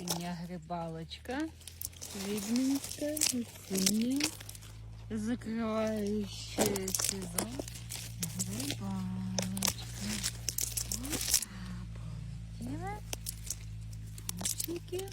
Осіння грибалочка. Відмінська, осіння. Закриваючи сезон. Грибалочка. Ось так полетіла. Очики.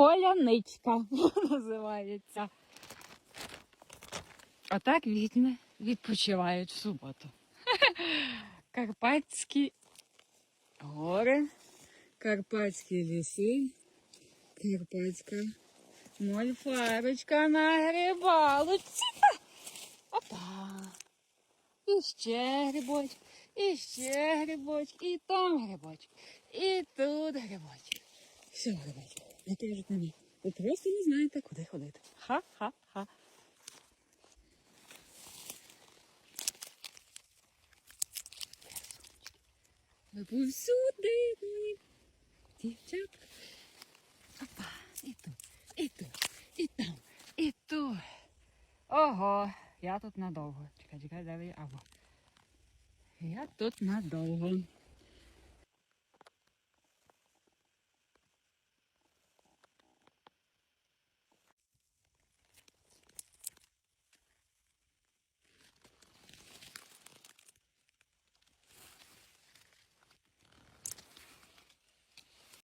Поляничка називається. А так відьми відпочивають в суботу. Карпатські гори, карпатські ліси, карпатська мольфарочка на грибалочці. Опа! І ще грибочок, і ще грибочок, і там грибочок, і тут грибочок. Все, грибочок, не кажуть мені. Ви просто не знаєте, куди ходити. Ха-ха-ха. Ви повсюди, мої дівчатка. Опа, і тут, і тут, і там, і тут. Ого, я тут надовго. Чекай, чекай, ви? Або. Я тут надовго.